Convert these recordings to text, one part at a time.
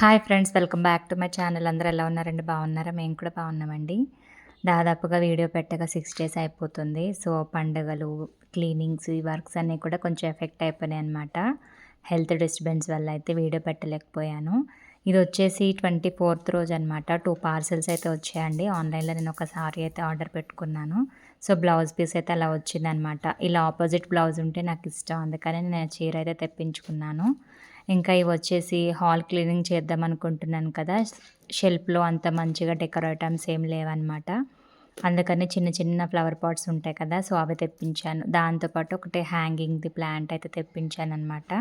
Hi friends welcome back to my channel. అందరూ ఎలా ఉన్నారండి? బాగున్నారా? మేము కూడా బాగున్నామండి. దాదాపుగా వీడియో పెట్టగా సిక్స్ డేస్ అయిపోతుంది. సో పండుగలు క్లీనింగ్స్ ఈ వర్క్స్ అన్నీ కూడా కొంచెం ఎఫెక్ట్ అయిపోయినాయి అనమాట హెల్త్ డిస్టర్బెన్స్ వల్ల అయితే వీడియో పెట్టలేకపోయాను. ఇది వచ్చేసి ట్వంటీ ఫోర్త్ రోజు అనమాట టూ పార్సెల్స్ అయితే వచ్చాయండి. ఆన్లైన్లో నేను ఒక సారీ అయితే ఆర్డర్ పెట్టుకున్నాను. సో బ్లౌజ్ పీస్ అయితే అలా వచ్చిందనమాట ఇలా ఆపోజిట్ బ్లౌజ్ ఉంటే నాకు ఇష్టం. అందుకని నేను చీర అయితే తెప్పించుకున్నాను. ఇంకా ఇవి వచ్చేసి హాల్ క్లీనింగ్ చేద్దాం అనుకుంటున్నాను కదా. షెల్ఫ్లో అంత మంచిగా డెకర్ ఐటమ్స్ ఏం లేవన్నమాట. అందుకని చిన్న చిన్న ఫ్లవర్ పాట్స్ ఉంటాయి కదా సో అవి తెప్పించాను. దాంతోపాటు ఒకటి హ్యాంగింగ్ది ప్లాంట్ అయితే తెప్పించాను అనమాట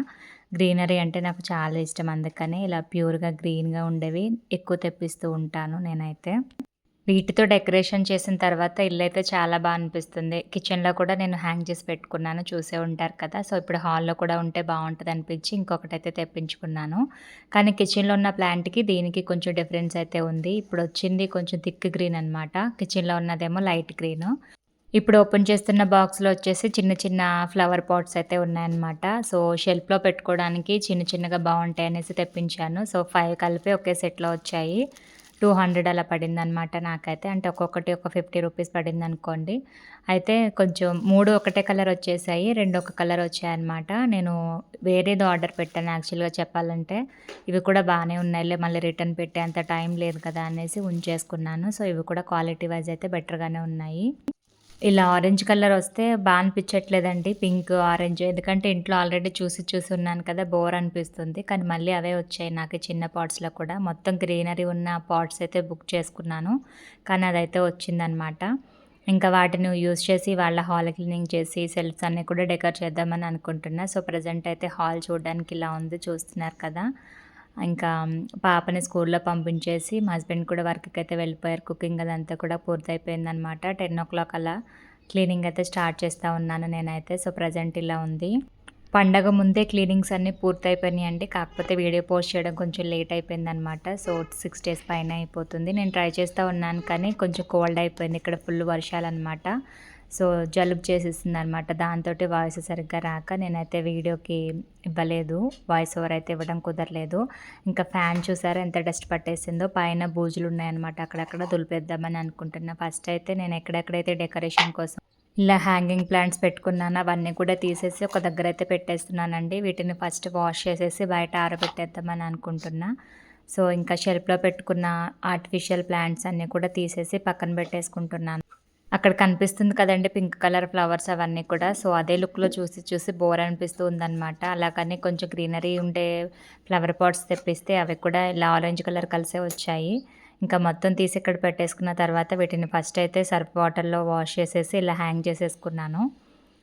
గ్రీనరీ అంటే నాకు చాలా ఇష్టం అందుకని ఇలా ప్యూర్గా గ్రీన్గా ఉండేవి ఎక్కువ తెప్పిస్తూ ఉంటాను నేనైతే. వీటితో డెకరేషన్ చేసిన తర్వాత ఇల్లు అయితే చాలా బాగా అనిపిస్తుంది. కిచెన్లో కూడా నేను హ్యాంగ్ చేసి పెట్టుకున్నాను. చూసే ఉంటారు కదా. సో ఇప్పుడు హాల్లో కూడా ఉంటే బాగుంటుంది అనిపించి ఇంకొకటి అయితే తెప్పించుకున్నాను. కానీ కిచెన్లో ఉన్న ప్లాంట్కి దీనికి కొంచెం డిఫరెన్స్ అయితే ఉంది. ఇప్పుడు వచ్చింది కొంచెం థిక్ గ్రీన్ అనమాట కిచెన్లో ఉన్నదేమో లైట్ గ్రీన్. ఇప్పుడు ఓపెన్ చేస్తున్న బాక్స్లో వచ్చేసి చిన్న చిన్న ఫ్లవర్ పాట్స్ అయితే ఉన్నాయన్నమాట. సో షెల్ఫ్లో పెట్టుకోవడానికి చిన్న చిన్నగా బాగుంటాయి అనేసి తెప్పించాను. సో ఫైవ్ కలిపి ఒకే సెట్లో వచ్చాయి. టూ హండ్రెడ్ అలా పడింది అనమాట నాకైతే. అంటే ఒక్కొక్కటి ఒక ఫిఫ్టీ రూపీస్ పడింది అనుకోండి అయితే కొంచెం మూడు ఒకటే కలర్ వచ్చేసాయి రెండు ఒక కలర్ వచ్చాయన్నమాట. నేను వేరేది ఆర్డర్ పెట్టాను యాక్చువల్గా చెప్పాలంటే. ఇవి కూడా బాగానే ఉన్నాయిలే మళ్ళీ రిటర్న్ పెట్టే అంత టైం లేదు కదా అనేసి ఉంచేసుకున్నాను. సో ఇవి కూడా క్వాలిటీ వైజ్ అయితే బెటర్గానే ఉన్నాయి. ఇలా ఆరెంజ్ కలర్ వస్తే బాగా అనిపించట్లేదండి పింక్ ఆరెంజ్ ఎందుకంటే ఇంట్లో ఆల్రెడీ చూసి చూసి ఉన్నాను కదా బోర్ అనిపిస్తుంది. కానీ మళ్ళీ అవే వచ్చాయి నాకు చిన్న పాట్స్లో కూడా. మొత్తం గ్రీనరీ ఉన్న పాట్స్ అయితే బుక్ చేసుకున్నాను. కానీ అదైతే వచ్చిందనమాట ఇంకా వాటిని యూజ్ చేసి వాళ్ళ హాల్ క్లీనింగ్ చేసి సెల్ఫ్స్ అన్నీ కూడా డెకర్ చేద్దామని అనుకుంటున్నా. సో ప్రజెంట్ అయితే హాల్ చూడడానికి ఇలా ఉంది చూస్తున్నారు కదా. ఇంకా పాపని స్కూల్లో పంపించేసి మా హస్బెండ్ కూడా వర్క్కి అయితే వెళ్ళిపోయారు. కుకింగ్ అదంతా కూడా పూర్తయిపోయిందనమాట టెన్ ఓ క్లాక్ అలా క్లీనింగ్ అయితే స్టార్ట్ చేస్తూ ఉన్నాను నేనైతే. సో ప్రజెంట్ ఇలా ఉంది. పండగ ముందే క్లీనింగ్స్ అన్నీ పూర్తయిపోయినాయండి అండి. కాకపోతే వీడియో పోస్ట్ చేయడం కొంచెం లేట్ అయిపోయిందనమాట సో సిక్స్ డేస్ పైన అయిపోతుంది. నేను ట్రై చేస్తూ ఉన్నాను కానీ కొంచెం కోల్డ్ అయిపోయింది. ఇక్కడ ఫుల్ వర్షాలు అనమాట సో జలుబు చేసేసింది అనమాట దాంతో వాయిస్ సరిగ్గా రాక నేనైతే వీడియోకి ఇవ్వలేదు. వాయిస్ ఓవర్ అయితే ఇవ్వడం కుదరలేదు. ఇంకా ఫ్యాన్ చూసారా ఎంత డస్ట్ పట్టేసిందో? పైన బూజులు ఉన్నాయన్నమాట అక్కడక్కడ దులిపేద్దామని అనుకుంటున్నా. ఫస్ట్ అయితే నేను ఎక్కడెక్కడైతే డెకరేషన్ కోసం ఇలా హ్యాంగింగ్ ప్లాంట్స్ పెట్టుకున్నాను అవన్నీ కూడా తీసేసి ఒక దగ్గర అయితే పెట్టేస్తున్నానండి. వీటిని ఫస్ట్ వాష్ చేసేసి బయట ఆరబెట్టేద్దామని అనుకుంటున్నా. సో ఇంకా షెల్ఫ్లో పెట్టుకున్న ఆర్టిఫిషియల్ ప్లాంట్స్ అన్నీ కూడా తీసేసి పక్కన పెట్టేసుకుంటున్నాను. అక్కడ కనిపిస్తుంది కదండి పింక్ కలర్ ఫ్లవర్స్ అవన్నీ కూడా. సో అదే లుక్లో చూసి చూసి బోర్ అనిపిస్తూ ఉందన్నమాట అలాగని కొంచెం గ్రీనరీ ఉండే ఫ్లవర్ పాట్స్ తెప్పిస్తే అవి కూడా ఇలా ఆరెంజ్ కలర్ కలిసే వచ్చాయి. ఇంకా మొత్తం తీసి ఇక్కడ పెట్టేసుకున్న తర్వాత వీటిని ఫస్ట్ అయితే సర్ఫ్ వాటర్లో వాష్ చేసేసి ఇలా హ్యాంగ్ చేసేసుకున్నాను.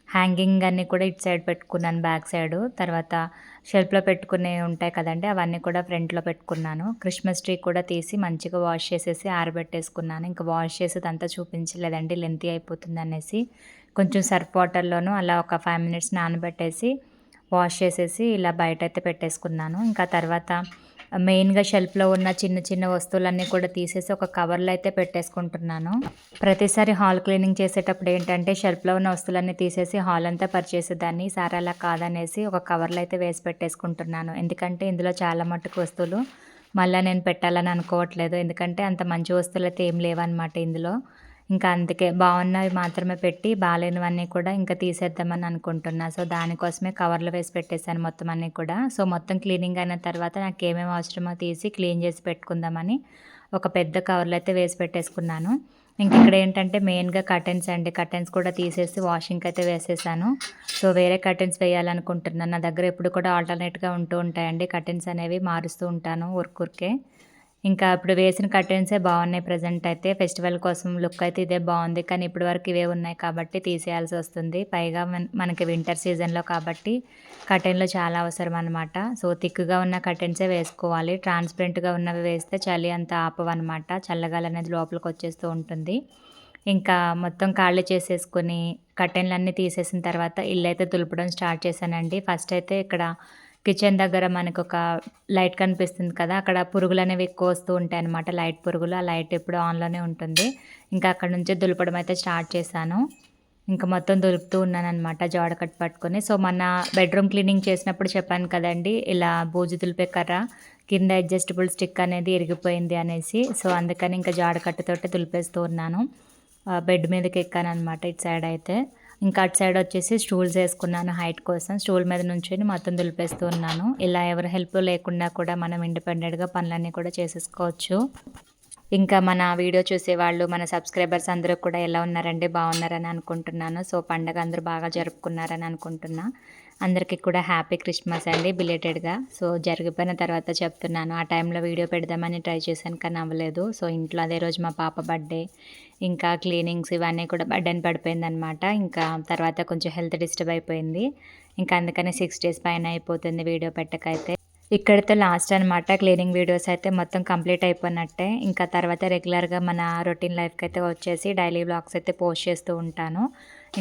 హ్యాంగింగ్ అన్నీ కూడా ఇటు సైడ్ పెట్టుకున్నాను బ్యాక్ సైడ్. తర్వాత షెల్ఫ్లో పెట్టుకునే ఉంటాయి కదండి అవన్నీ కూడా ఫ్రంట్లో పెట్టుకున్నాను. క్రిస్మస్ ట్రీ కూడా తీసి మంచిగా వాష్ చేసేసి ఆరబెట్టేసుకున్నాను. ఇంకా వాష్ చేసేది అంతా చూపించలేదండి లెంతీ అయిపోతుంది అనేసి. కొంచెం సర్ఫ్ వాటర్లోనూ అలా ఒక ఫైవ్ మినిట్స్ నానబెట్టేసి వాష్ చేసేసి ఇలా బయట అయితే పెట్టేసుకున్నాను. ఇంకా తర్వాత మెయిన్గా షెల్ఫ్లో ఉన్న చిన్న చిన్న వస్తువులన్నీ కూడా తీసేసి ఒక కవర్లో అయితే పెట్టేసుకుంటున్నాను. ప్రతిసారి హాల్ క్లీనింగ్ చేసేటప్పుడు ఏంటంటే షెల్ఫ్లో ఉన్న వస్తువులన్నీ తీసేసి హాల్ అంతా పరిచేసేదాన్ని సార్ అలా కాదనేసి ఒక కవర్లో అయితే వేసి పెట్టేసుకుంటున్నాను. ఎందుకంటే ఇందులో చాలా మట్టుకు వస్తువులు మళ్ళీ నేను పెట్టాలని అనుకోవట్లేదు. ఎందుకంటే అంత మంచి వస్తువులు అయితే ఏం లేవన్నమాట ఇందులో. ఇంకా అందుకే బాగున్నవి మాత్రమే పెట్టి బాగాలేనివన్నీ కూడా ఇంకా తీసేద్దామని అనుకుంటున్నా. సో దానికోసమే కవర్లు వేసి పెట్టేశాను మొత్తం అన్నీ కూడా. సో మొత్తం క్లీనింగ్ అయిన తర్వాత నాకు ఏమేమి అవసరమో తీసి క్లీన్ చేసి పెట్టుకుందామని ఒక పెద్ద కవర్లు అయితే వేసి పెట్టేసుకున్నాను. ఇంక ఇక్కడ ఏంటంటే మెయిన్గా కర్టెన్స్ అండి. కర్టెన్స్ కూడా తీసేసి వాషింగ్కి అయితే వేసేసాను. సో వేరే కర్టెన్స్ వేయాలనుకుంటున్నాను. నా దగ్గర ఎప్పుడు కూడా ఆల్టర్నేట్గా ఉంటూ ఉంటాయండి. కర్టెన్స్ అనేవి మారుస్తూ ఉంటాను ఊరికి ఇంకా ఇప్పుడు వేసిన కర్టెన్సే బాగున్నాయి ప్రజెంట్ అయితే. ఫెస్టివల్ కోసం లుక్ అయితే ఇదే బాగుంది. కానీ ఇప్పటి వరకు ఇవే ఉన్నాయి కాబట్టి తీసేయాల్సి వస్తుంది. పైగా మనకి వింటర్ సీజన్లో కాబట్టి కర్టెన్లు చాలా అవసరం అనమాట సో థిక్గా ఉన్న కర్టెన్సే వేసుకోవాలి. ట్రాన్స్పరెంట్గా ఉన్నవి వేస్తే చలి అంత ఆపవన్నమాట చల్లగాలి అనేది లోపలికి వచ్చేస్తూ ఉంటుంది. ఇంకా మొత్తం ఖాళీ చేసేసుకొని కర్టెన్లన్నీ తీసేసిన తర్వాత ఇల్లు అయితే తులపడం స్టార్ట్ చేశానండి. ఫస్ట్ అయితే ఇక్కడ కిచెన్ దగ్గర మనకు ఒక లైట్ కనిపిస్తుంది కదా అక్కడ పురుగులు అనేవి ఎక్కువ వస్తూ ఉంటాయి అనమాట లైట్ పురుగులు. ఆ లైట్ ఎప్పుడు ఆన్లోనే ఉంటుంది. ఇంకా అక్కడ నుంచి దులపడం అయితే స్టార్ట్ చేశాను. ఇంకా మొత్తం దులుపుతూ ఉన్నాను అనమాట జాడకట్ పట్టుకొని. సో మన బెడ్రూమ్ క్లీనింగ్ చేసినప్పుడు చెప్పాను కదండి ఇలా బూజు దులిపే కర్ర కింద అడ్జస్టబుల్ స్టిక్ అనేది ఇరిగిపోయింది అనేసి. సో అందుకని ఇంకా జాడ కట్టుతోటి దులిపేస్తూ ఉన్నాను. బెడ్ మీదకి ఎక్కాను అనమాట ఇటు సైడ్ అయితే. ఇంకా అటు సైడ్ వచ్చేసి స్టూల్స్ వేసుకున్నాను హైట్ కోసం. స్టూల్ మీద నుంచి మొత్తం దులిపేస్తూ ఉన్నాను. ఇలా ఎవరి హెల్ప్ లేకుండా కూడా మనం ఇండిపెండెంట్గా పనులన్నీ కూడా చేసేసుకోవచ్చు. ఇంకా మన వీడియో చూసేవాళ్ళు మన సబ్స్క్రైబర్స్ అందరూ కూడా ఎలా ఉన్నారండి? బాగున్నారని అనుకుంటున్నాను. సో పండగ అందరూ బాగా జరుపుకున్నారని అనుకుంటున్నా. అందరికీ కూడా హ్యాపీ క్రిస్మస్ అండి బిలేటెడ్గా సో జరిగిపోయిన తర్వాత చెప్తున్నాను. ఆ టైంలో వీడియో పెడదామని ట్రై చేశాను కానీ అవ్వలేదు. సో ఇంట్లో అదే రోజు మా పాప బర్త్డే ఇంకా క్లీనింగ్స్ ఇవన్నీ కూడా బడ్డని పడిపోయింది అనమాట ఇంకా తర్వాత కొంచెం హెల్త్ డిస్టర్బ్ అయిపోయింది. ఇంకా అందుకని సిక్స్ డేస్ పైన అయిపోతుంది వీడియో పెట్టకైతే. ఇక్కడితో లాస్ట్ అనమాట క్లీనింగ్ వీడియోస్ అయితే మొత్తం కంప్లీట్ అయిపోయినట్టే. ఇంకా తర్వాత రెగ్యులర్గా మన రొటీన్ లైఫ్కి అయితే వచ్చేసి డైలీ బ్లాగ్స్ అయితే పోస్ట్ చేస్తూ ఉంటాను.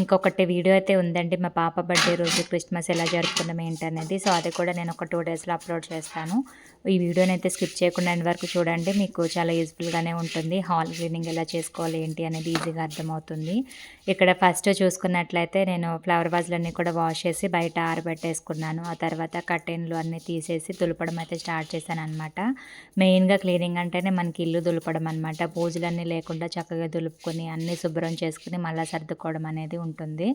ఇంకొకటి వీడియో అయితే ఉందండి మా పాప బర్త్డే రోజు క్రిస్మస్ ఎలా జరుపుకున్నాం ఏంటనేది. సో అది కూడా నేను ఒక టూ డేస్లో అప్లోడ్ చేస్తాను. ఈ వీడియోని అయితే స్కిప్ చేయకుండా ఎండ్ వరకు చూడండి. మీకు చాలా యూస్ఫుల్గానే ఉంటుంది. హాల్ క్లీనింగ్ ఎలా చేసుకోవాలి ఏంటి అనేది ఈజీగా అర్థమవుతుంది. ఇక్కడ ఫస్ట్ చూసుకున్నట్లయితే నేను ఫ్లవర్ వాజ్లన్నీ కూడా వాష్ చేసి బయట ఆరబెట్టేసుకున్నాను. ఆ తర్వాత కర్టెన్లు అన్నీ తీసేసి దులపడం అయితే స్టార్ట్ చేశాను అనమాట మెయిన్గా క్లీనింగ్ అంటేనే మనకి ఇల్లు దులపడం అనమాట పూజలన్నీ లేకుండా చక్కగా దులుపుకొని అన్నీ శుభ్రం చేసుకుని మళ్ళీ సర్దుకోవడం అనేది ఉంటుంది.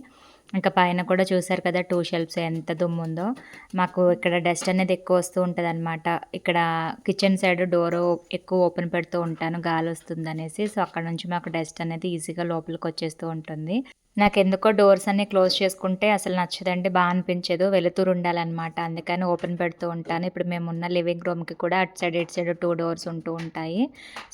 ఇంకా పైన కూడా చూసారు కదా టూ షెల్ఫ్స్ ఎంత దుమ్ము ఉందో. మాకు ఇక్కడ డస్ట్ అనేది ఎక్కువ వస్తూ ఉంటుంది అనమాట ఇక్కడ కిచెన్ సైడ్ డోర్ ఎక్కువ ఓపెన్ పెడుతూ ఉంటాను గాలి వస్తుంది అనేసి సో అక్కడ నుంచి మాకు డస్ట్ అనేది ఈజీగా లోపలికి వచ్చేస్తూ ఉంటుంది. నాకు ఎందుకో డోర్స్ అన్నీ క్లోజ్ చేసుకుంటే అసలు నచ్చదండి బాగా అనిపించదు. వెలుతురు ఉండాలన్నమాట. అందుకని ఓపెన్ పెడుతూ ఉంటాను. ఇప్పుడు మేము ఉన్న లివింగ్ రూమ్కి కూడా అటు సైడ్ ఇటు సైడ్ టూ డోర్స్ ఉంటూ ఉంటాయి.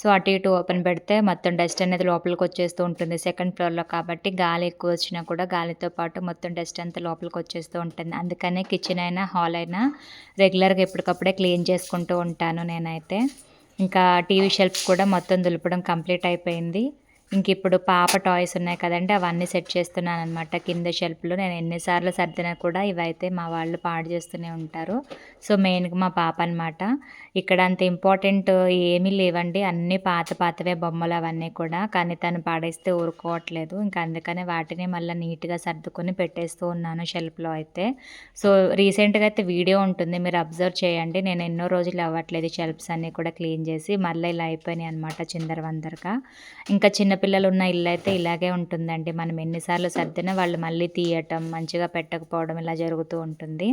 సో అటు ఇటు ఓపెన్ పెడితే మొత్తం డస్ట్ అనేది లోపలికి వచ్చేస్తూ ఉంటుంది. సెకండ్ ఫ్లోర్లో కాబట్టి గాలి ఎక్కువ వచ్చినా కూడా గాలితో పాటు మొత్తం డస్ట్ అంతా లోపలికి వచ్చేస్తూ ఉంటుంది. అందుకనే కిచెన్ అయినా హాల్ అయినా రెగ్యులర్గా ఎప్పటికప్పుడే క్లీన్ చేసుకుంటూ ఉంటాను నేనైతే. ఇంకా టీవీ షెల్ఫ్స్ కూడా మొత్తం దులపడం కంప్లీట్ అయిపోయింది. ఇంక ఇప్పుడు పాప టాయ్స్ ఉన్నాయి కదండి అవన్నీ సెట్ చేస్తున్నాను అనమాట కింద షెల్ఫ్లో నేను ఎన్నిసార్లు సర్దినా కూడా ఇవైతే మా వాళ్ళు పాడు చేస్తూనే ఉంటారు. సో మెయిన్గా మా పాప అనమాట ఇక్కడ అంత ఇంపార్టెంట్ ఏమీ లేవండి. అన్నీ పాత పాతవే బొమ్మలు అవన్నీ కూడా. కానీ తను పాడేస్తే ఊరుకోవట్లేదు. ఇంకా అందుకనే వాటిని మళ్ళీ నీట్గా సర్దుకొని పెట్టేస్తూ ఉన్నాను షెల్ఫ్లో అయితే. సో రీసెంట్గా అయితే వీడియో ఉంటుంది. మీరు అబ్జర్వ్ చేయండి. నేను ఎన్నో రోజులు అవ్వట్లేదు షెల్ఫ్స్ అన్నీ కూడా క్లీన్ చేసి. మళ్ళీ ఇలా అయిపోయినాయి అనమాట చిందరవందరగా ఇంకా చిన్నపిల్లలు ఉన్న ఇల్లు అయితే ఇలాగే ఉంటుందండి. మనం ఎన్నిసార్లు సర్దినా వాళ్ళు మళ్ళీ తీయటం మంచిగా పెట్టకపోవడం ఇలా జరుగుతూ ఉంటుంది.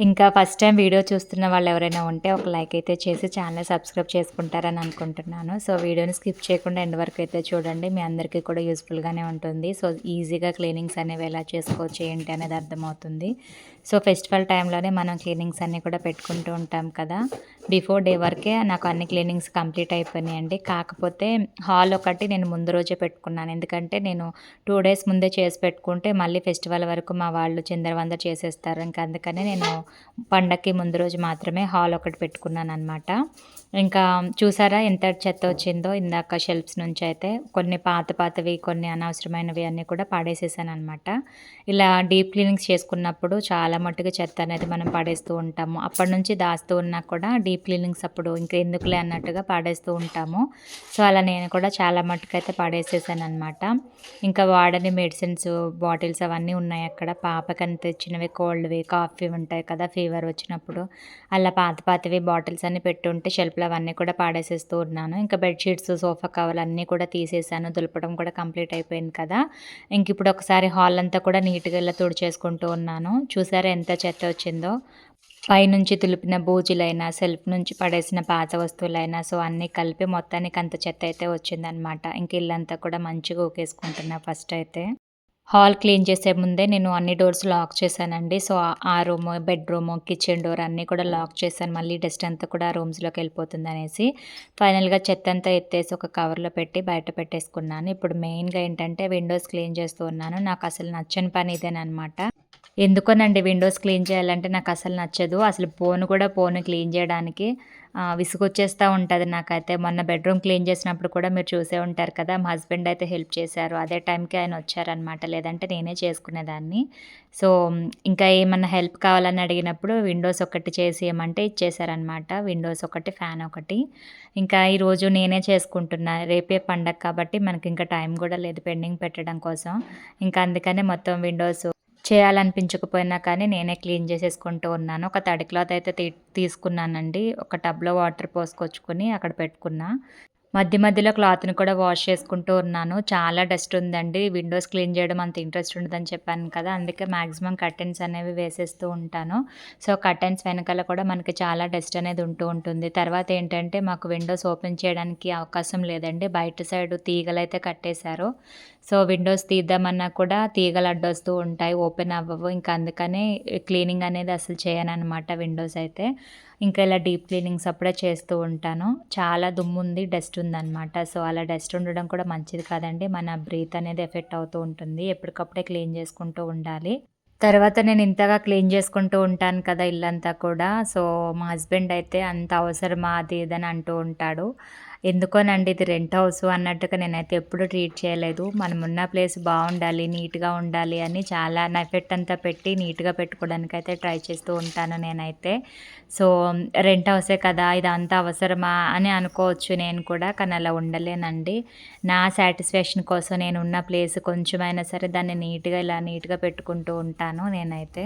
ఇంకా ఫస్ట్ టైం వీడియో చూస్తున్న వాళ్ళు ఎవరైనా ఉంటే ఒక లైక్ అయితే చేసి ఛానల్ సబ్స్క్రైబ్ చేసుకుంటారని అనుకుంటున్నాను. సో వీడియోని స్కిప్ చేయకుండా ఎండ్ వరకు అయితే చూడండి. మీ అందరికీ కూడా యూస్ఫుల్గానే ఉంటుంది. సో ఈజీగా క్లీనింగ్స్ అనేవి ఎలా చేసుకోవచ్చు ఏంటి అనేది అర్థమవుతుంది. సో ఫెస్టివల్ టైంలోనే మనం క్లీనింగ్స్ అన్నీ కూడా పెట్టుకుంటూ ఉంటాం కదా. బిఫోర్ డే వరకే నాకు అన్ని క్లీనింగ్స్ కంప్లీట్ అయిపోయినాయండి. కాకపోతే హాల్ ఒకటి నేను ముందు రోజే పెట్టుకున్నాను. ఎందుకంటే నేను టూ డేస్ ముందే చేసి పెట్టుకుంటే మళ్ళీ ఫెస్టివల్ వరకు మా వాళ్ళు చిందరవంద చేసేస్తారు. ఇంకా అందుకనే నేను పండక్కి ముందు రోజు మాత్రమే హాల్ ఒకటి పెట్టుకున్నాను అనమాట ఇంకా చూసారా ఎంత చెత్త వచ్చిందో? ఇందాక షెల్ఫ్స్ నుంచి అయితే కొన్ని పాత పాతవి కొన్ని అనవసరమైనవి అన్నీ కూడా పాడేసేసాను అనమాట ఇలా డీప్ క్లీనింగ్స్ చేసుకున్నప్పుడు చాలా చాలా మట్టుకు చెత్త అనేది మనం పడేస్తూ ఉంటాము. అప్పటి నుంచి దాస్తూ ఉన్నా కూడా డీప్ క్లీనింగ్స్ అప్పుడు ఇంకా ఎందుకులే అన్నట్టుగా పాడేస్తూ ఉంటాము. సో అలా నేను కూడా చాలా మట్టుకు అయితే పాడేసేసాను అనమాట ఇంకా వాడని మెడిసిన్స్ బాటిల్స్ అవన్నీ ఉన్నాయి అక్కడ. పాపకని తెచ్చినవి కోల్డ్వి కాఫీ ఉంటాయి కదా ఫీవర్ వచ్చినప్పుడు. అలా పాత పాతవి బాటిల్స్ అన్ని పెట్టుంటే షెల్ఫ్లు అవన్నీ కూడా పాడేసేస్తూ ఉన్నాను. ఇంకా బెడ్షీట్స్ సోఫా కవర్లు అన్నీ కూడా తీసేసాను. దులపడం కూడా కంప్లీట్ అయిపోయింది కదా. ఇంక ఇప్పుడు ఒకసారి హాల్ అంతా కూడా నీట్గా ఇలా తుడిచేసుకుంటూ ఉన్నాను. చూసారు? ఎంత చెత్త వచ్చిందో పైనుంచి తులిపిన బూజులైనా సెల్ఫ్ నుంచి పడేసిన పాత వస్తువులైనా సో అన్నీ కలిపి మొత్తానికి అంత చెత్త అయితే వచ్చిందనమాట ఇంక ఇల్లంతా కూడా మంచిగా ఊకేసుకుంటున్నా ఫస్ట్ అయితే. హాల్ క్లీన్ చేసే ముందే నేను అన్ని డోర్స్ లాక్ చేశానండి. సో ఆ రూమ్ బెడ్రూమ్ కిచెన్ డోర్ అన్నీ కూడా లాక్ చేశాను. మళ్ళీ డస్ట్ అంతా కూడా రూమ్స్లోకి వెళ్ళిపోతుంది అనేసి. ఫైనల్గా చెత్త అంతా ఎత్తేసి ఒక కవర్లో పెట్టి బయట పెట్టేసుకున్నాను. ఇప్పుడు మెయిన్గా ఏంటంటే విండోస్ క్లీన్ చేస్తూ ఉన్నాను. నాకు అసలు నచ్చని పని ఇదేనమాట ఎందుకోనండి విండోస్ క్లీన్ చేయాలంటే నాకు అసలు నచ్చదు. అసలు ఫోన్ కూడా ఫోన్ క్లీన్ చేయడానికి విసుగొచ్చేస్తూ ఉంటుంది నాకైతే. మొన్న బెడ్రూమ్ క్లీన్ చేసినప్పుడు కూడా మీరు చూసే ఉంటారు కదా మా హస్బెండ్ అయితే హెల్ప్ చేశారు. అదే టైంకి ఆయన వచ్చారనమాట లేదంటే నేనే చేసుకునేదాన్ని. సో ఇంకా ఏమన్నా హెల్ప్ కావాలని అడిగినప్పుడు విండోస్ ఒకటి చేసి ఏమంటే ఇచ్చేసారనమాట విండోస్ ఒకటి ఫ్యాన్ ఒకటి. ఇంకా ఈరోజు నేనే చేసుకుంటున్నా. రేపే పండగ కాబట్టి మనకి ఇంకా టైం కూడా లేదు పెండింగ్ పెట్టడం కోసం. ఇంకా అందుకనే మొత్తం విండోస్ చేయాలనిపించకపోయినా కానీ నేనే క్లీన్ చేసేసుకుంటూ ఉన్నాను ఒక తడి క్లాత్ అయితే తీ తీసుకున్నానండి ఒక టబ్లో వాటర్ పోసుకొచ్చుకొని అక్కడ పెట్టుకున్నా మధ్య మధ్యలో క్లాత్‌ని కూడా వాష్ చేసుకుంటూ ఉన్నాను. చాలా డస్ట్ ఉందండి. విండోస్ క్లీన్ చేయడం అంత ఇంట్రెస్ట్ ఉండదని చెప్పాను కదా! అందుకే మ్యాక్సిమం కర్టెన్స్ అనేవి వేసేస్తూ ఉంటాను. సో, కర్టెన్స్ వెనకాల కూడా మనకి చాలా డస్ట్ అనేది ఉంటూ ఉంటుంది. తర్వాత ఏంటంటే మాకు విండోస్ ఓపెన్ చేయడానికి అవకాశం లేదండి. బయట సైడ్ తీగలైతే కట్టేశారు. సో, విండోస్ తీద్దామన్నా కూడా తీగలు అడ్డొస్తూ ఉంటాయి. ఓపెన్ అవ్వవు. ఇంకా అందుకనే క్లీనింగ్ అనేది అసలు చేయననమాట విండోస్ అయితే. ఇంకా ఇలా డీప్ క్లీనింగ్స్ అప్పుడే చేస్తూ ఉంటాను. చాలా దుమ్ముంది, డస్ట్ ఉందన్నమాట సో, అలా డస్ట్ ఉండడం కూడా మంచిది కాదండి. మన బ్రీత్ అనేది ఎఫెక్ట్ అవుతూ ఉంటుంది. ఎప్పటికప్పుడే క్లీన్ చేసుకుంటూ ఉండాలి. తర్వాత నేను ఇంతగా క్లీన్ చేసుకుంటూ ఉంటాను కదా ఇల్లంతా కూడా. సో, మా హస్బెండ్ అయితే అంత అవసరమా అది ఇది అని అంటూ ఉంటాడు. ఎందుకోనండి ఇది రెంట్ హౌస్ అన్నట్టుగా నేనైతే ఎప్పుడు ట్రీట్ చేయలేదు. మనం ఉన్న ప్లేస్ బాగుండాలి, నీట్‌గా ఉండాలి అని చాలా నా ఎఫెక్ట్ అంతా పెట్టి నీట్‌గా పెట్టుకోవడానికి అయితే ట్రై చేస్తూ ఉంటాను నేనైతే. సో, రెంట్ హౌసే కదా ఇదంతా అవసరమా అని అనుకోవచ్చు నేను కూడా. కానీ అలా ఉండలేనండి. నా సాటిస్ఫాక్షన్ కోసం నేను ఉన్న ప్లేస్ కొంచెమైనా సరే దాన్ని నీట్‌గా ఇలా నీట్‌గా పెట్టుకుంటూ ఉంటాను నేనైతే.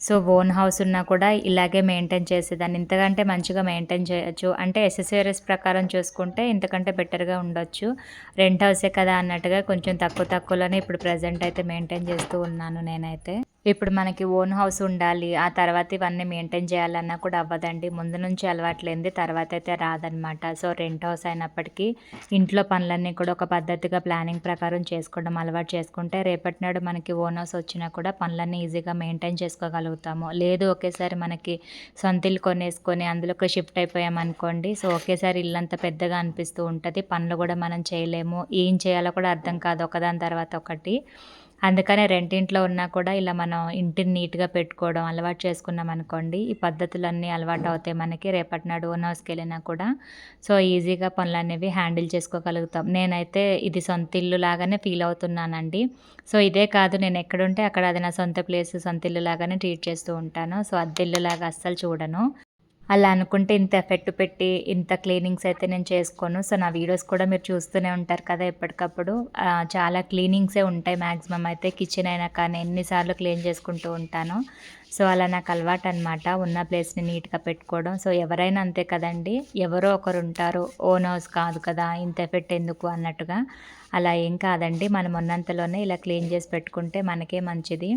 సో, ఓన్ హౌస్ ఉన్నా కూడా ఇలాగే మెయింటైన్ చేసేదాన్ని. ఇంతకంటే మంచిగా మెయింటైన్ చేయొచ్చు. అంటే ఎస్ఎస్ఆర్ఎస్ ప్రకారం చూసుకుంటే ఇంతకంటే బెటర్‌గా ఉండొచ్చు. రెంట్ హౌసే కదా అన్నట్టుగా కొంచెం తక్కువ తక్కువలోనే ఇప్పుడు ప్రజెంట్ అయితే మెయింటైన్ చేస్తూ ఉన్నాను నేనైతే. ఇప్పుడు మనకి ఓన్ హౌస్ ఉండాలి. ఆ తర్వాత ఇవన్నీ మెయింటైన్ చేయాలన్నా కూడా అవ్వదండి. ముందు నుంచి అలవాట్లేంది తర్వాత అయితే రాదనమాట. సో, రెంట్ హౌస్ అయినప్పటికీ ఇంట్లో పనులన్నీ కూడా ఒక పద్ధతిగా ప్లానింగ్ ప్రకారం చేసుకోవడం అలవాటు చేసుకుంటే రేపటి నాడు మనకి ఓన్ హౌస్ వచ్చినా కూడా పనులన్నీ ఈజీగా మెయింటైన్ చేసుకోగలుగుతాము. లేదు ఒకేసారి మనకి సొంత ఇల్లు కొనేసుకొని అందులోకి షిఫ్ట్ అయిపోయామనుకోండి. సో, ఒకేసారి ఇల్లంతా పెద్దగా అనిపిస్తూ ఉంటుంది పనులు కూడా మనం చేయలేము. ఏం చేయాలో కూడా అర్థం కాదు ఒకదాని తర్వాత ఒకటి. అందుకనే రెంటింట్లో ఉన్నా కూడా ఇలా మనం ఇంటిని నీట్‌గా పెట్టుకోవడం అలవాటు చేసుకున్నామనుకోండి. ఈ పద్ధతులన్నీ అలవాటు అవుతాయి మనకి. రేపటి నాడు ఓన్ హౌస్‌కెళ్ళినా కూడా సో, ఈజీగా పనులనేవి హ్యాండిల్ చేసుకోగలుగుతాం. నేనైతే ఇది సొంత ఇల్లు లాగానే ఫీల్ అవుతున్నానండి. సో, ఇదే కాదు నేను ఎక్కడుంటే అక్కడ అది నా సొంత ప్లేస్, సొంత ఇల్లు లాగానే ట్రీట్ చేస్తూ ఉంటాను. సో, అద్దె ఇల్లులాగా అస్సలు చూడను. అలా అనుకుంటే ఇంత ఎఫెక్ట్ పెట్టి ఇంత క్లీనింగ్స్ అయితే నేను చేసుకోను. సో, నా వీడియోస్ కూడా మీరు చూస్తూనే ఉంటారు కదా ఎప్పటికప్పుడు. చాలా క్లీనింగ్సే ఉంటాయి మ్యాక్సిమం అయితే. కిచెన్ అయినా కానీ ఎన్నిసార్లు క్లీన్ చేసుకుంటూ ఉంటాను. సో, అలా నాకు అలవాటు అనమాట ఉన్న ప్లేస్‌ని నీట్‌గా పెట్టుకోవడం. సో, ఎవరైనా అంతే కదండీ! ఎవరో ఒకరు ఉంటారు. ఓనర్స్ కాదు కదా! ఇంత ఎఫెక్ట్ ఎందుకు అన్నట్టుగా. అలా ఏం కాదండి. మనం ఉన్నంతలోనే ఇలా క్లీన్ చేసి పెట్టుకుంటే మనకే మంచిది.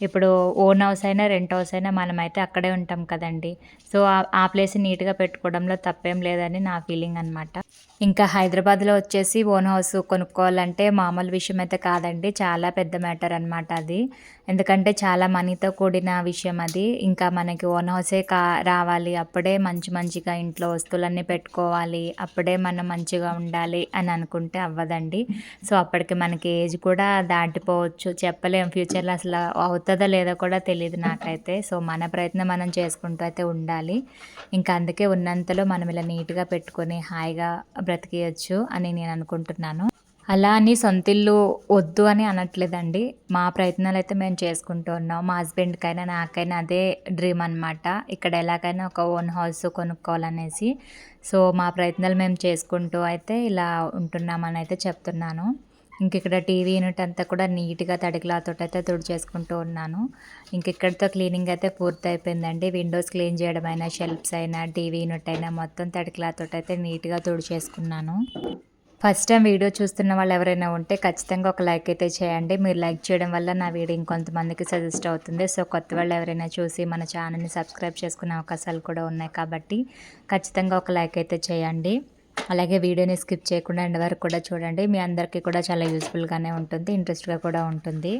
ఇప్పుడు ఓన్ హౌస్ అయినా, రెంట్ హౌస్ అయినా మనమైతే అక్కడే ఉంటాం కదండీ! సో, ఆ ప్లేస్ నీట్‌గా పెట్టుకోవడంలో తప్పేం లేదని నా ఫీలింగ్ అనమాట. ఇంకా హైదరాబాద్‌లో వచ్చేసి ఓన్ హౌస్ కొనుక్కోవాలంటే మామూలు విషయం అయితే కాదండి. చాలా పెద్ద మ్యాటర్ అనమాట అది. ఎందుకంటే చాలా మనీతో కూడిన విషయం అది. ఇంకా మనకి ఓన్ హౌసే కా రావాలి. అప్పుడే మంచి మంచిగా ఇంట్లో వస్తువులన్నీ పెట్టుకోవాలి. అప్పుడే మనం మంచిగా ఉండాలి అని అనుకుంటే అవ్వదండి. సో, అప్పటికి మనకి ఏజ్ కూడా దాటిపోవచ్చు. చెప్పలేం ఫ్యూచర్‌లో అసలు అవుతుందో లేదో కూడా తెలియదు నాకైతే. సో, మన ప్రయత్నం మనం చేసుకుంటూ అయితే ఉండాలి. ఇంకా అందుకే ఉన్నంతలో మనం ఇలా నీట్‌గా పెట్టుకొని హాయిగా బ్రతికేయొచ్చు అని నేను అనుకుంటున్నాను. అలా అని సొంతిల్లు వద్దు అని అనట్లేదండి. మా ప్రయత్నాలు అయితే మేము చేసుకుంటూ ఉన్నాం. మా హస్బెండ్‌కైనా, నాకైనా అదే డ్రీమ్ అనమాట. ఇక్కడ ఎలాగైనా ఒక ఓన్ హౌస్ కొనుక్కోవాలనేసి. సో, మా ప్రయత్నాలు మేము చేసుకుంటూ అయితే ఇలా ఉంటున్నామని అయితే చెప్తున్నాను. ఇంక ఇక్కడ టీవీ యూనిట్ అంతా కూడా నీట్‌గా తడి తుడి చేసుకుంటూ ఉన్నాను. ఇంక ఇక్కడితో క్లీనింగ్ అయితే పూర్తయిపోయిందండి. విండోస్ క్లీన్ చేయడం అయినా షెల్ఫ్స్ అయినా, టీవీ యూనిట్ అయినా మొత్తం తడి అయితే నీట్‌గా తుడిచేసుకున్నాను. ఫస్ట్ టైం వీడియో చూస్తున్న వాళ్ళు ఎవరైనా ఉంటే ఖచ్చితంగా ఒక లైక్ అయితే చేయండి. మీరు లైక్ చేయడం వల్ల నా వీడియో ఇంకొంతమందికి సజెస్ట్ అవుతుంది. సో, కొత్త వాళ్ళు ఎవరైనా చూసి మన ఛానల్‌ని సబ్స్క్రైబ్ చేసుకునే అవకాశాలు కూడా ఉన్నాయి కాబట్టి ఖచ్చితంగా ఒక లైక్ అయితే చేయండి. అలాగే వీడియోని స్కిప్ చేయకుండా ఎండ్ వరకు కూడా చూడండి. మీ అందరికీ కూడా చాలా యూస్ఫుల్గానే ఉంటుంది. ఇంట్రెస్ట్‌గా కూడా ఉంటుంది.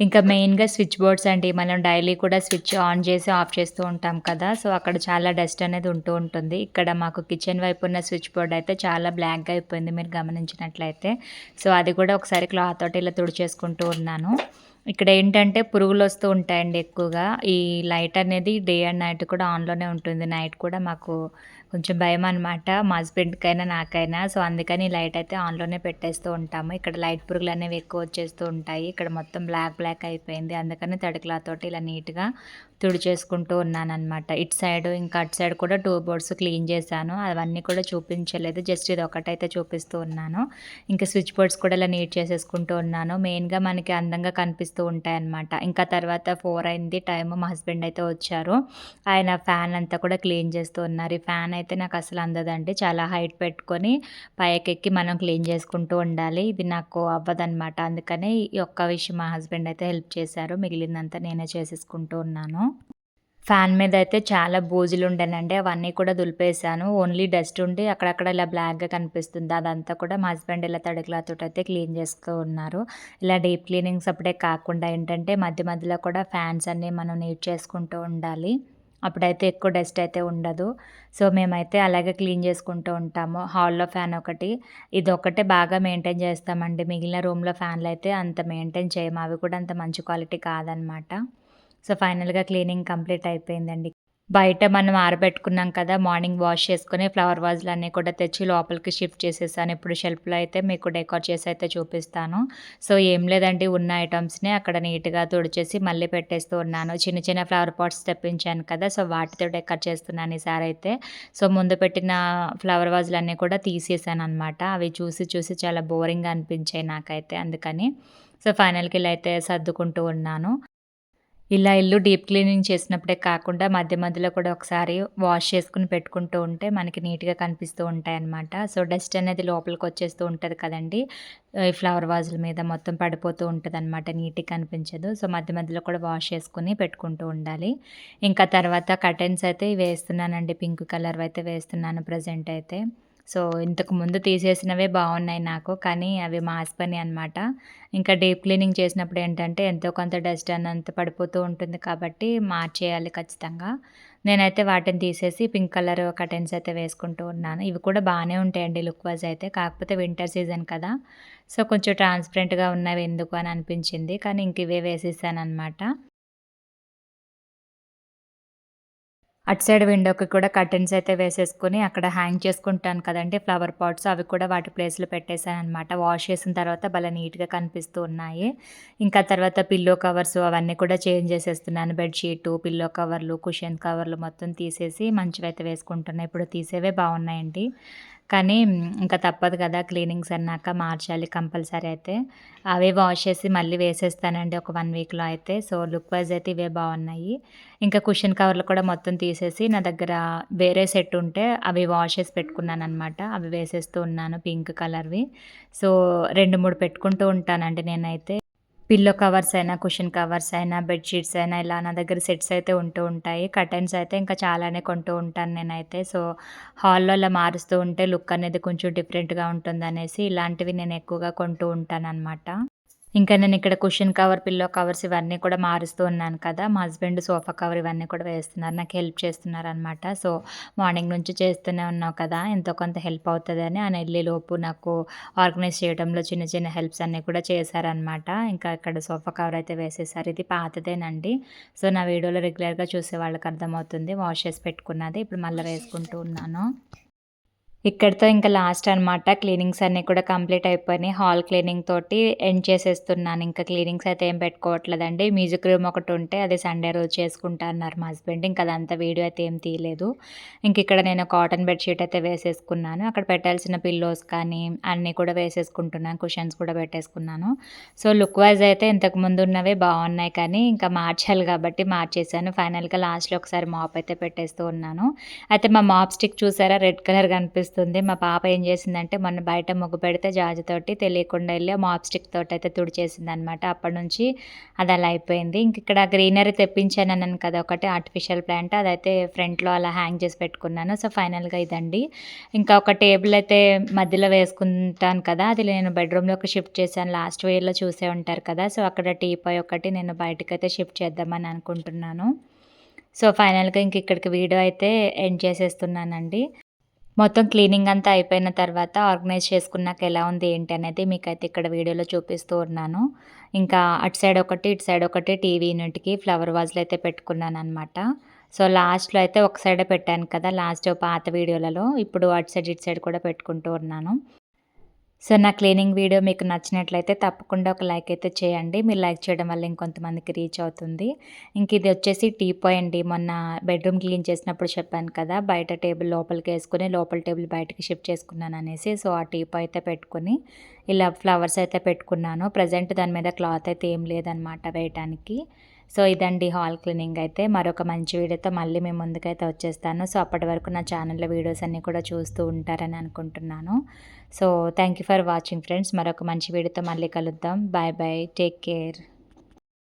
ఇంకా మెయిన్‌గా స్విచ్ బోర్డ్స్ అండి. మనం డైలీ కూడా స్విచ్ ఆన్ చేసి, ఆఫ్ చేస్తూ ఉంటాం కదా! సో, అక్కడ చాలా డస్ట్ అనేది ఉంటూ ఉంటుంది. ఇక్కడ మాకు కిచెన్ వైపు ఉన్న స్విచ్ బోర్డ్ అయితే చాలా బ్లాక్‌గా అయిపోయింది మీరు గమనించినట్లయితే. సో, అది కూడా ఒకసారి క్లాత్ తోటి ఇలా తుడిచేసుకుంటూ ఉన్నాను. ఇక్కడ ఏంటంటే పురుగులు వస్తూ ఉంటాయండి ఎక్కువగా. ఈ లైట్ అనేది డే అండ్ నైట్ కూడా ఆన్‌లోనే ఉంటుంది. నైట్ కూడా మాకు కొంచెం భయం అనమాట. మా హస్బెండ్‌కైనా, నాకైనా. సో, అందుకని లైట్ అయితే ఆన్‌లోనే పెట్టేస్తూ ఉంటాము. ఇక్కడ లైట్ పురుగులు అనేవి ఎక్కువ వచ్చేస్తూ ఉంటాయి. ఇక్కడ మొత్తం బ్లాక్ బ్లాక్ అయిపోయింది. అందుకని తడి క్లాత్ తోటి ఇలా నీట్‌గా తుడి చేసుకుంటూ ఉన్నానమాట ఇటు సైడ్ ఇంకా అటు సైడ్ కూడా టూ బోర్డ్స్ క్లీన్ చేశాను. అవన్నీ కూడా చూపించలేదు. జస్ట్ ఇది ఒకటైతే చూపిస్తూ ఉన్నాను. ఇంకా స్విచ్ బోర్డ్స్ కూడా ఇలా నీట్ చేసేసుకుంటూ ఉన్నాను. మెయిన్గా మనకి అందంగా కనిపిస్తూ ఉంటాయి అనమాట ఇంకా తర్వాత ఫోర్ అయింది. టైం మా హస్బెండ్ అయితే వచ్చారు. ఆయన ఫ్యాన్ అంతా కూడా క్లీన్ చేస్తూ ఉన్నారు. ఈ ఫ్యాన్ అయితే నాకు అసలు అందదండి. చాలా హైట్ పెట్టుకొని పైకెక్కి మనం క్లీన్ చేసుకుంటూ ఉండాలి. ఇది నాకు అవ్వదన్నమాట. అందుకనే ఈ ఒక్క విషయం మా హస్బెండ్ అయితే హెల్ప్ చేశారు. మిగిలిందంతా నేనే చేసేసుకుంటూ ఉన్నాను. ఫ్యాన్ మీద అయితే చాలా బూజులు ఉండేనండి అవన్నీ కూడా దులిపేశాను. ఓన్లీ డస్ట్ ఉండి అక్కడక్కడ ఇలా బ్లాక్గా కనిపిస్తుంది. అదంతా కూడా మా హస్బెండ్ ఇలా తడి అయితే క్లీన్ చేస్తూ ఉన్నారు. ఇలా డీప్ క్లీనింగ్స్ అప్పుడే కాకుండా ఏంటంటే మధ్య మధ్యలో కూడా ఫ్యాన్స్ అన్నీ మనం నీట్ చేసుకుంటూ ఉండాలి. అప్పుడైతే ఎక్కువ డస్ట్ అయితే ఉండదు. సో మేమైతే అలాగే క్లీన్ చేసుకుంటూ ఉంటాము. హాల్లో ఫ్యాన్ ఒకటి. ఇది ఒకటే బాగా మెయింటైన్ చేస్తామండి. మిగిలిన రూమ్లో ఫ్యాన్లు అయితే అంత మెయింటైన్ చేయము. అవి కూడా అంత మంచి క్వాలిటీ కాదనమాట. సో ఫైనల్గా క్లీనింగ్ కంప్లీట్ అయిపోయిందండి. బయట మనం ఆరబెట్టుకున్నాం కదా మార్నింగ్ వాష్ చేసుకుని ఫ్లవర్ వాజ్లు అన్నీ కూడా తెచ్చి లోపలికి షిఫ్ట్ చేసేసాను. ఇప్పుడు షెల్ఫ్లో అయితే మీకు డెకోర్ చేసి అయితే చూపిస్తాను. సో ఏం లేదండి ఉన్న ఐటమ్స్ని అక్కడ నీట్గా తుడిచేసి మళ్ళీ పెట్టేస్తూ ఉన్నాను. చిన్న చిన్న ఫ్లవర్ పాట్స్ తెప్పించాను కదా సో వాటితో డెకర్ చేస్తున్నాను ఈసారి అయితే. సో ముందు పెట్టిన ఫ్లవర్ వాజ్లు అన్నీ కూడా తీసేసాను అనమాట అవి చూసి చూసి చాలా బోరింగ్గా అనిపించాయి నాకైతే అందుకని. సో ఫైనల్కి ఇలా అయితే సర్దుకుంటూ ఉన్నాను. ఇలా ఇల్లు డీప్ క్లీనింగ్ చేసినప్పుడే కాకుండా మధ్య మధ్యలో కూడా ఒకసారి వాష్ చేసుకుని పెట్టుకుంటూ ఉంటే మనకి నీట్గా కనిపిస్తూ ఉంటాయి అన్నమాట సో డస్ట్ అనేది లోపలికి వచ్చేస్తూ ఉంటుంది కదండి. ఈ ఫ్లవర్ వాజుల మీద మొత్తం పడిపోతూ ఉంటుంది అనమాట నీట్గా కనిపించదు. సో మధ్య మధ్యలో కూడా వాష్ చేసుకుని పెట్టుకుంటూ ఉండాలి. ఇంకా తర్వాత కర్టెన్స్ అయితే వేస్తున్నానండి. పింక్ కలర్ అయితే వేస్తున్నాను ప్రజెంట్ అయితే. సో ఇంతకు ముందు తీసేసినవే బాగున్నాయి నాకు. కానీ అవి మాసిపోయినాయి అనమాట ఇంకా డీప్ క్లీనింగ్ చేసినప్పుడు ఏంటంటే ఎంతో కొంత డస్ట్ అన్నంత పడిపోతూ ఉంటుంది కాబట్టి మార్చేయాలి ఖచ్చితంగా. నేనైతే వాటిని తీసేసి పింక్ కలర్ కటెన్స్ అయితే వేసుకుంటూ ఉన్నాను. ఇవి కూడా బాగానే ఉంటాయండి లుక్ వైజ్ అయితే. కాకపోతే వింటర్ సీజన్ కదా. సో కొంచెం ట్రాన్స్పరెంట్గా ఉన్నవి ఎందుకు అని అనిపించింది. కానీ ఇంక ఇవే వేసేసాను అనమాట అటు సైడ్ విండోకి కూడా కర్టెన్స్ అయితే వేసేసుకొని అక్కడ హ్యాంగ్ చేసుకుంటాను కదండి ఫ్లవర్ పాట్స్ అవి కూడా వాటి ప్లేస్లో పెట్టేశాను అనమాట వాష్ చేసిన తర్వాత భలే నీట్గా కనిపిస్తూ ఉన్నాయి. ఇంకా తర్వాత పిల్లో కవర్స్ అవన్నీ కూడా చేంజ్ చేసేస్తున్నాను. బెడ్షీటు పిల్లో కవర్లు కుషన్ కవర్లు మొత్తం తీసేసి మంచివైతే వేసుకుంటున్నాను వేసుకుంటున్నాయి ఇప్పుడు తీసేవే బాగున్నాయండి. కానీ ఇంకా తప్పదు కదా క్లీనింగ్స్ అన్నాక మార్చాలి కంపల్సరీ అయితే. అవే వాష్ చేసి మళ్ళీ వేసేస్తానండి ఒక వన్ వీక్లో అయితే. సో లుక్ వైజ్ అయితే ఇవే బాగున్నాయి. ఇంకా కుషన్ కవర్లు కూడా మొత్తం తీసేసి నా దగ్గర వేరే సెట్ ఉంటే అవి వాష్ చేసి పెట్టుకున్నాను అనమాట అవి వేసేస్తూ ఉన్నాను పింక్ కలర్వి. సో రెండు మూడు పెట్టుకుంటూ ఉంటానండి నేనైతే. పిల్లో కవర్స్ అయినా కుషన్ కవర్స్ అయినా బెడ్షీట్స్ అయినా ఇలా నా దగ్గర సెట్స్ అయితే ఉంటూ ఉంటాయి. కర్టెన్స్ అయితే ఇంకా చాలానే కొంటూ ఉంటాను నేనైతే. సో హాల్లో అలా మారుస్తూ ఉంటే లుక్ అనేది కొంచెం డిఫరెంట్గా ఉంటుంది అనేసి ఇలాంటివి నేను ఎక్కువగా కొంటూ ఉంటాను అనమాట ఇంకా నేను ఇక్కడ కుషన్ కవర్ పిల్లో కవర్స్ ఇవన్నీ కూడా మారుస్తూ ఉన్నాను కదా. మా హస్బెండ్ సోఫా కవర్ ఇవన్నీ కూడా వేస్తున్నారు. నాకు హెల్ప్ చేస్తున్నారు అనమాట సో మార్నింగ్ నుంచి చేస్తూనే ఉన్నావు కదా. ఎంతో కొంత హెల్ప్ అవుతుందని ఆయన వెళ్ళేలోపు నాకు ఆర్గనైజ్ చేయడంలో చిన్న చిన్న హెల్ప్స్ అన్నీ కూడా చేశారనమాట ఇంకా ఇక్కడ సోఫా కవర్ అయితే వేసేసారు. ఇది పాతదేనండి. సో నా వీడియోలో రెగ్యులర్గా చూసే వాళ్ళకి అర్థమవుతుంది. వాష్ చేసి పెట్టుకున్నది. ఇప్పుడు మళ్ళీ వేసుకుంటూ ఉన్నాను. ఇక్కడితో ఇంకా లాస్ట్ అనమాట క్లీనింగ్స్ అన్నీ కూడా కంప్లీట్ అయిపోయినాయి. హాల్ క్లీనింగ్ తోటి ఎండ్ చేసేస్తున్నాను. ఇంకా క్లీనింగ్స్ అయితే ఏం పెట్టుకోవట్లేదండి. మ్యూజిక్ రూమ్ ఒకటి ఉంటే అది సండే రోజు చేసుకుంటా అన్నారు మా హస్బెండ్. ఇంకా అదంతా వీడియో అయితే ఏం తీయలేదు. ఇంక ఇక్కడ నేను కాటన్ బెడ్షీట్ అయితే వేసేసుకున్నాను. అక్కడ పెట్టాల్సిన పిల్లోస్ కానీ అన్నీ కూడా వేసేసుకుంటున్నాను. కుషన్స్ కూడా పెట్టేసుకున్నాను. సో లుక్ వైజ్ అయితే ఇంతకు ముందు ఉన్నవే బాగున్నాయి కానీ ఇంకా మార్చాలి కాబట్టి మార్చేసాను ఫైనల్గా లాస్ట్లో ఒకసారి మాప్ అయితే పెట్టేస్తూ ఉన్నాను. అయితే మా మాప్ స్టిక్ చూసారా? రెడ్ కలర్ కనిపిస్తుంది. వస్తుంది. మా పాప ఏం చేసిందంటే మొన్న బయట ముగ్గు పెడితే జాజితోటి తెలియకుండా వెళ్ళి మాప్ స్టిక్ తోటి అయితే తుడిచేసింది అనమాట అప్పటి నుంచి అది అలా అయిపోయింది. ఇంక ఇక్కడ గ్రీనరీ తెప్పించాను అన్నాను కదా ఒకటి ఆర్టిఫిషియల్ ప్లాంట్ అదైతే ఫ్రంట్లో అలా హ్యాంగ్ చేసి పెట్టుకున్నాను. సో ఫైనల్గా ఇదండి. ఇంకా ఒక టేబుల్ అయితే మధ్యలో వేసుకుంటాను కదా అది నేను బెడ్రూమ్లోకి షిఫ్ట్ చేశాను. లాస్ట్ వేర్లో చూసే ఉంటారు కదా సో అక్కడ టీ ఒకటి నేను బయటకైతే షిఫ్ట్ చేద్దామని అనుకుంటున్నాను. సో ఫైనల్గా ఇంక ఇక్కడికి వీడియో అయితే ఎండ్ చేసేస్తున్నానండి. మొత్తం క్లీనింగ్ అంతా అయిపోయిన తర్వాత ఆర్గనైజ్ చేసుకున్నాక ఎలా ఉంది ఏంటి అనేది మీకైతే ఇక్కడ వీడియోలో చూపిస్తూ ఉన్నాను. ఇంకా అటు సైడ్ ఒకటి ఇటు సైడ్ ఒకటి టీవీ యూనిట్కి ఫ్లవర్ వాజ్లు అయితే పెట్టుకున్నాను అనమాట సో లాస్ట్లో అయితే ఒక సైడే పెట్టాను కదా లాస్ట్ పాత వీడియోలలో. ఇప్పుడు అటు సైడ్ ఇటు సైడ్ కూడా పెట్టుకుంటూ ఉన్నాను. సో నా క్లీనింగ్ వీడియో మీకు నచ్చినట్లయితే తప్పకుండా ఒక లైక్ అయితే చేయండి. మీరు లైక్ చేయడం వల్ల ఇంకొంతమందికి రీచ్ అవుతుంది. ఇంక ఇది వచ్చేసి టీ పాయ్ అండి. మొన్న బెడ్రూమ్ క్లీన్ చేసినప్పుడు చెప్పాను కదా బయట టేబుల్ లోపలికి వేసుకుని లోపల టేబుల్ బయటకి షిఫ్ట్ చేసుకున్నాను అనేసి. సో ఆ టీ పాయ్ అయితే పెట్టుకుని ఇలా ఫ్లవర్స్ అయితే పెట్టుకున్నాను. ప్రజెంట్ దాని మీద క్లాత్ అయితే ఏం లేదనమాట వేయటానికి. సో ఇదండి హాల్ క్లీనింగ్ అయితే. మరొక మంచి వీడియోతో మళ్ళీ మేము ముందుకైతే వచ్చేస్తాను. సో అప్పటి వరకు నా ఛానల్లో వీడియోస్ అన్నీ కూడా చూస్తూ ఉంటారని అనుకుంటున్నాను. So thank you for watching friends మరొక మంచి వీడియోతో మళ్ళీ కలుద్దాం. Bye bye take care